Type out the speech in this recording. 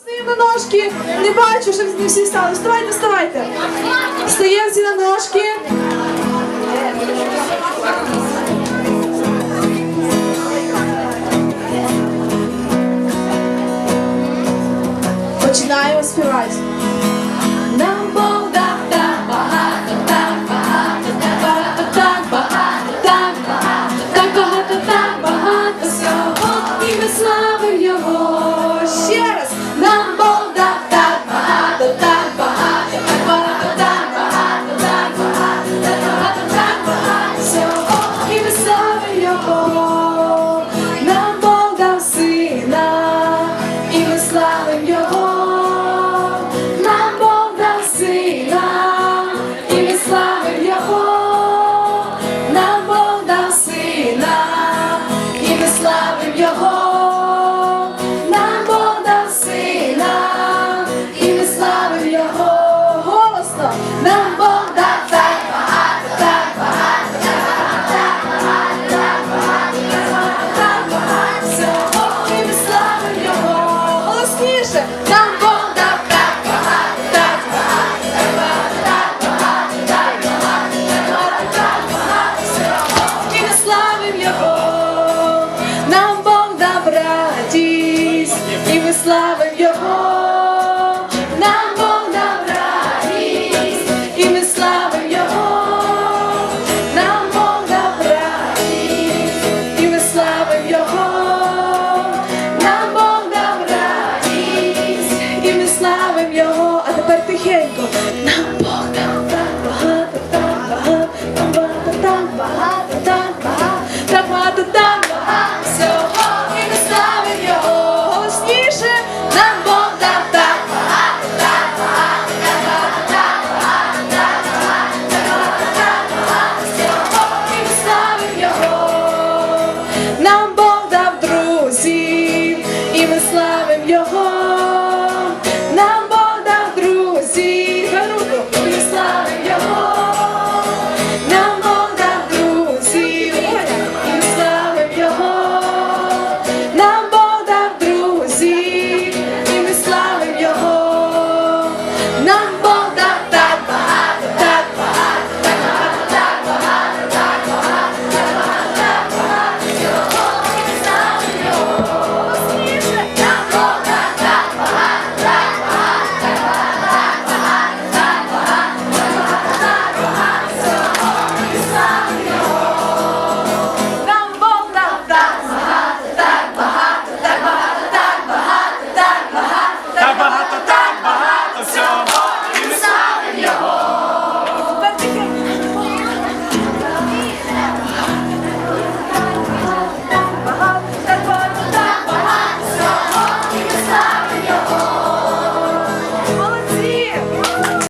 Стоїмо на ножки, не бачу, щоб не всі стали. Вставайте, вставайте. Стаємо всі на ножки. Починаємо співати. голосніше, там. прославим його, а тепер тихенько. Нам Бог дав так багато, так багато, так багато, так багато.